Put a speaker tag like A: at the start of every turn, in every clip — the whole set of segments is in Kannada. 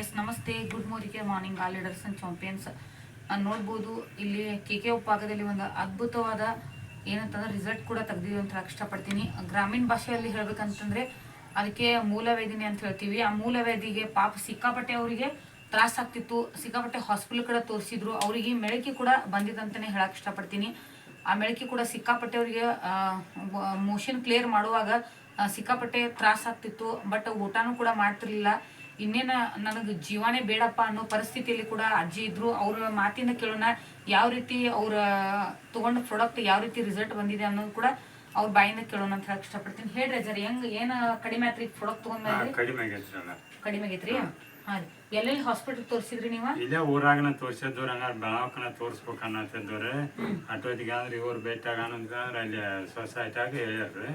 A: ಎಸ್, ನಮಸ್ತೆ. Good morning morning all leaders and champions ನೋಡ್ಬೋದು, ಇಲ್ಲಿ ಕೆ ಕೆ ಭಾಗದಲ್ಲಿ ಒಂದು ಅದ್ಭುತವಾದ ಏನಂತಂದ್ರೆ ರಿಸಲ್ಟ್ ಕೂಡ ತೆಗ್ದಿದ್ದೀವಿ ಅಂತ ಇಷ್ಟಪಡ್ತೀನಿ. ಗ್ರಾಮೀಣ ಭಾಷೆಯಲ್ಲಿ ಹೇಳ್ಬೇಕಂತಂದ್ರೆ ಅದಕ್ಕೆ ಮೂಲವೇದಿನಿ ಅಂತ ಹೇಳ್ತೀವಿ. ಆ ಮೂಲವೇದಿಗೆ ಪಾಪ ಸಿಕ್ಕಾಪಟ್ಟೆ ಅವರಿಗೆ ತ್ರಾಸಾಗ್ತಿತ್ತು ಸಿಕ್ಕಾಪಟ್ಟೆ ಹಾಸ್ಪಿಟಲ್ ಕಡೆ ತೋರಿಸಿದ್ರು. ಅವರಿಗೆ ಮೆಳಕಿ ಕೂಡ ಬಂದಿದಂತಾನೆ ಹೇಳಕ್ ಇಷ್ಟಪಡ್ತೀನಿ. ಆ ಮೆಳಕಿ ಕೂಡ ಸಿಕ್ಕಾಪಟ್ಟೆ ಅವರಿಗೆ ಮೋಷನ್ ಕ್ಲಿಯರ್ ಮಾಡುವಾಗ ಸಿಕ್ಕಾಪಟ್ಟೆ ತ್ರಾಸಾಗ್ತಿತ್ತು ಬಟ್ ಊಟನೂ ಕೂಡ ಮಾಡ್ತಿರ್ಲಿಲ್ಲ. ಇನ್ನೇನ ನನಗೆ ಜೀವನೇ ಬೇಡಪ್ಪ ಅನ್ನೋ ಪರಿಸ್ಥಿತಿಯಲ್ಲಿ ಕೂಡ ಅಜ್ಜಿ ಇದ್ರು. ಅವ್ರ ಮಾತಿನ ಕೇಳೋಣ ಯಾವ ರೀತಿ ಅವ್ರ ತಗೊಂಡ ಪ್ರಾಡಕ್ಟ್ ಯಾವ ರೀತಿ ರಿಸಲ್ಟ್ ಬಂದಿದೆ ಅನ್ನೋದು ಕೂಡ ಅವ್ರ ಬಾಯಿಂದ ಕೇಳೋಣ ಅಂತ ಹೇಳಕ್ ಇಷ್ಟಪಡ್ತೀನಿ. ಹೇಳ್ರಿ ಅಜ್ಜಾರಿ ಹೆಂಗ್ ಏನ ಕಡಿಮೆ ಆತ್ರಿ ಪ್ರಾಡಕ್ಟ್ ತಗೊಂಡ್ಮೇಲೆ
B: ಕಡಿಮೆ ಆಗೈತ್ರಿ
A: ಕಡಿಮೆ ಆಗೈತ್ರಿ? ಹಾ ಎಲ್ಲೆಲ್ಲಿ ಹಾಸ್ಪಿಟಲ್ ತೋರಿಸಿದ್ರಿ ನೀವು?
B: ಇದೇ ಊರಾಗನ ತೋರ್ಸಿದ್ದವ್ರ ಹಂಗಾರೆ ಬೆಳವಕನ ತೋರಿಸ್ಬೇಕು ಅನ್ನತ್ತಿದ್ದವ್ರೆ. ಅಟೋದಿಗೆ ಅಂದ್ರೆ ಇವ್ರು ಭೇಟಿ ಅಂದ್ರೆ ಅಲ್ಲಿ ಸೊಸೈಟಿಯಾಗ ಹೇಳ್ಯಾರ್ರಿ.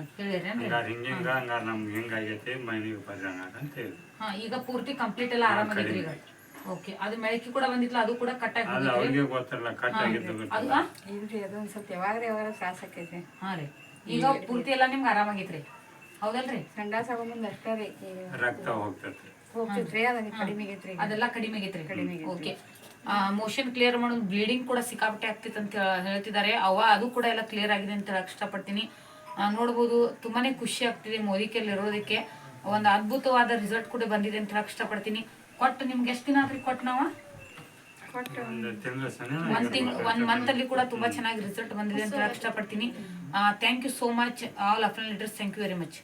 B: ಹಂಗಾರ ಹಿಂಗ ಹಿಂಗ ಹಂಗಾರೆ ನಮ್ಗೆ ಹಿಂಗಾಗೈತಿ ಮನೆಗೆ ಬರ್ರಿ ಹಂಗಾರ ಅಂತ ಹೇಳಿ.
A: ಹಾ ಈಗ ಪೂರ್ತಿ ಕಂಪ್ಲೀಟ್ ಎಲ್ಲ ಆರಾಮಾಗಿದ್ರಿ ಈಗ? ಓಕೆ ಅದು ಮೆಳಕಿ ಕೂಡ ಬಂದಿತ್ತಲ್ಲ ಅದು ಕೂಡ ಕಟ್ ಆಗಿದೆ
B: ಅಲ್ಲ ಅವ್ರಿಗೆ ಗೊತ್ತಿರಲ್ಲ ಕಟ್ ಆಗಿದ್ದು
A: ಅದು?
C: ಇಲ್ರಿ ಅದೊಂದ್ ಸ್ವಲ್ಪ ಯಾವಾಗ್ರಿ ಯಾವಾಗ ತ್ರಾಸ ಆಕೈತಿ.
A: ಹಾ ರೀ. ಈಗ ಪೂರ್ತಿ ಎಲ್ಲ ನಿಮ್ಗೆ ಆರಾಮಾಗೈತ್ರಿ ಹೌದಲ್ರಿ?
C: ಸಂಡಾಸ ಆಗೋ ಮುಂದೆ ಅಷ್ಟೇ ರೀ
B: ರಕ್ತ ಹೋಗ್ತೈತಿ
C: ಹೋಗ್ತಿತ್ರಿ ಕಡಿಮೆ ಆಗೈತ್ರಿ.
A: ಅದೆಲ್ಲ ಕಡಿಮೆ ಆಗೈತ್ರಿ. ಕಡಿಮೆ ಓಕೆ ಮೋಷನ್ ಕ್ಲಿಯರ್ ಮಾಡೋದು ಬ್ಲೀಡಿಂಗ್ ಕೂಡ ಸಿಕ್ಕಾಪಟ್ಟೆ ಆಗ್ತಿತ್ತು ಅಂತ ಹೇಳ- ಹೇಳ್ತಿದ್ದಾರೆ. ಅವ ಅದು ಕೂಡ ಎಲ್ಲ ಕ್ಲಿಯರ್ ಆಗಿದೆ ಅಂತ ಹೇಳಕ್ ಇಷ್ಟಪಡ್ತೀನಿ. ನೋಡ್ಬೋದು ತುಂಬಾನೇ ಖುಷಿ ಆಗ್ತಿದೆ ಮೋದಿಕೆಯಲ್ಲಿ ಇರೋದಕ್ಕೆ. ಒಂದು ಅದ್ಭುತವಾದ ರಿಸಲ್ಟ್ ಕೂಡ ಬಂದಿದೆ ಅಂತ ಹೇಳಕ್ ಇಷ್ಟಪಡ್ತೀನಿ. ಕೊಟ್ಟು ನಿಮ್ಗೆ ಎಷ್ಟು ದಿನ ಆದ್ರಿ ಕೊಟ್ಟು ನಾವು? ಒಂದು ತಿಂಗ್ ಒಂದ್ ಮಂತ್ ಅಲ್ಲಿ ಕೂಡ ತುಂಬಾ ಚೆನ್ನಾಗಿ ರಿಸಲ್ಟ್ ಬಂದಿದೆ ಅಂತ ಹೇಳಕ್ ಇಷ್ಟಪಡ್ತೀನಿ. Thank you so much all ಅಫ್ರನ್ leaders thank you very much